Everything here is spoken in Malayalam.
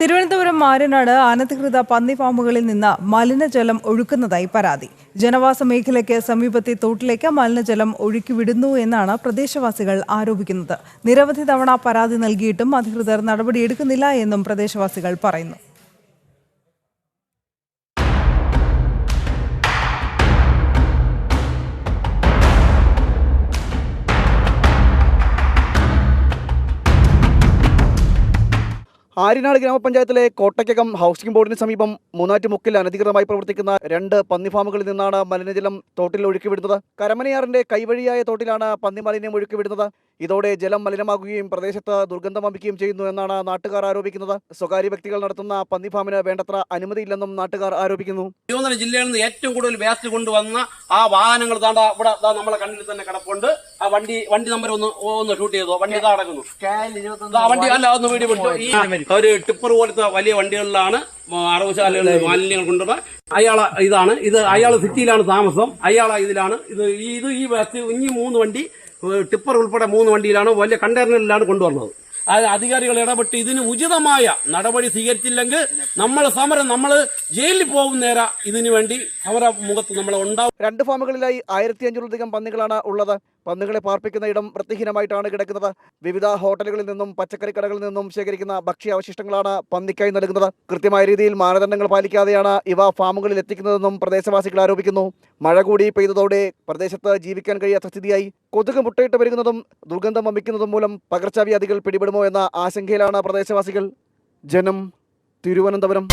തിരുവനന്തപുരം മാരനാട് അനധികൃത പന്നി ഫാമുകളിൽ നിന്ന് മലിനജലം ഒഴുക്കുന്നതായി പരാതി. ജനവാസ മേഖലയ്ക്ക് സമീപത്തെ തോട്ടിലേക്ക് മലിനജലം ഒഴുക്കിവിടുന്നു എന്നാണ് പ്രദേശവാസികൾ ആരോപിക്കുന്നത്. നിരവധി തവണ പരാതി നൽകിയിട്ടും അധികൃതർ നടപടിയെടുക്കുന്നില്ല എന്നും പ്രദേശവാസികൾ പറയുന്നു. ആര്യനാട് ഗ്രാമപഞ്ചായത്തിലെ കോട്ടയ്ക്കകം ഹൗസിംഗ് ബോർഡിന് സമീപം മൂന്നാറ്റുമുക്കിൽ അനധികൃതമായി പ്രവർത്തിക്കുന്ന രണ്ട് പന്നി ഫാമുകളിൽ നിന്നാണ് മലിനജലം തോട്ടിൽ ഒഴുക്കിവിടുന്നത് കരമനയാറിന്റെ കൈവഴിയായ തോട്ടിലാണ് പന്നി മാലിന്യം ഒഴുക്കിവിടുന്നത് ഇതോടെ ജലം മലിനമാകുകയും പ്രദേശത്ത് ദുർഗന്ധം വമിക്കുകയും ചെയ്യുന്നു എന്നാണ് നാട്ടുകാർ ആരോപിക്കുന്നത്. സ്വകാര്യ വ്യക്തികൾ നടത്തുന്ന പന്നി ഫാമിന് വേണ്ടത്ര അനുമതിയില്ലെന്നും നാട്ടുകാർ ആരോപിക്കുന്നു. തിരുവനന്തപുരം ജില്ലയിൽ നിന്ന് ഏറ്റവും കൂടുതൽ വേസ്റ്റ് കൊണ്ടുവന്ന ആ വാഹനങ്ങൾ താണ്ട ഇവിടെ നമ്മളെ കണ്ണിൽ തന്നെ കിടപ്പുണ്ട്. ആ വണ്ടി വണ്ടി നമ്പർ ഒന്ന് ഒന്ന് ഷൂട്ട് ചെയ്തോ? വണ്ടി അടങ്ങുന്നു നടക്കുന്നു വണ്ടി അല്ല ഒന്ന് വീഡിയോ വിട്ടു. ഈ ഒരു ടിപ്പർ പോലത്തെ വലിയ വണ്ടികളിലാണ് അറവുശാലകളിൽ മാലിന്യങ്ങൾ കൊണ്ടുവന്ന അയാളെ ഇതാണ്. ഇത് അയാൾ സിറ്റിയിലാണ് താമസം. അയാളെ ഇതിലാണ്. ഇത് ഈ- ഇത് ഈ വേസ്റ്റ് ഇനി മൂന്ന് വണ്ടി ടിപ്പർ ഉൾപ്പെടെ മൂന്ന് വണ്ടിയിലാണ് വലിയ കണ്ടെയ്നറിലാണ് കൊണ്ടുവന്നത്. അത് അധികാരികൾ ഇടപെട്ട് ഇതിന് ഉചിതമായ നടപടി സ്വീകരിച്ചില്ലെങ്കിൽ നമ്മൾ സമരം നമ്മൾ ജയിലിൽ പോകും നേര ഇതിനു വേണ്ടി സമര മുഖത്ത് നമ്മൾ ഉണ്ടാവും. രണ്ട് ഫാമുകളിലായി ആയിരത്തി അഞ്ഞൂറിലധികം പന്നികളാണ് ഉള്ളത്. പന്നികളെ പാർപ്പിക്കുന്ന ഇടം വൃത്തിഹീനമായിട്ടാണ് കിടക്കുന്നത്. വിവിധ ഹോട്ടലുകളിൽ നിന്നും പച്ചക്കറി കടകളിൽ നിന്നും ശേഖരിക്കുന്ന ഭക്ഷ്യാവശിഷ്ടങ്ങളാണ് പന്നിക്കായി നൽകുന്നത്. കൃത്യമായ രീതിയിൽ മാനദണ്ഡങ്ങൾ പാലിക്കാതെയാണ് ഇവ ഫാമുകളിൽ എത്തിക്കുന്നതെന്നും പ്രദേശവാസികൾ ആരോപിക്കുന്നു. മഴ കൂടി പെയ്തതോടെ പ്രദേശത്ത് ജീവിക്കാൻ കഴിയാത്ത സ്ഥിതിയായി. കൊതുക് മുട്ടയിട്ട് വരുന്നതും ദുർഗന്ധം വമിക്കുന്നതും മൂലം പകർച്ചവ്യാധികൾ പിടിപെടുമോ എന്ന ആശങ്കയിലാണ് പ്രദേശവാസികൾ. ജനം തിരുവനന്തപുരം.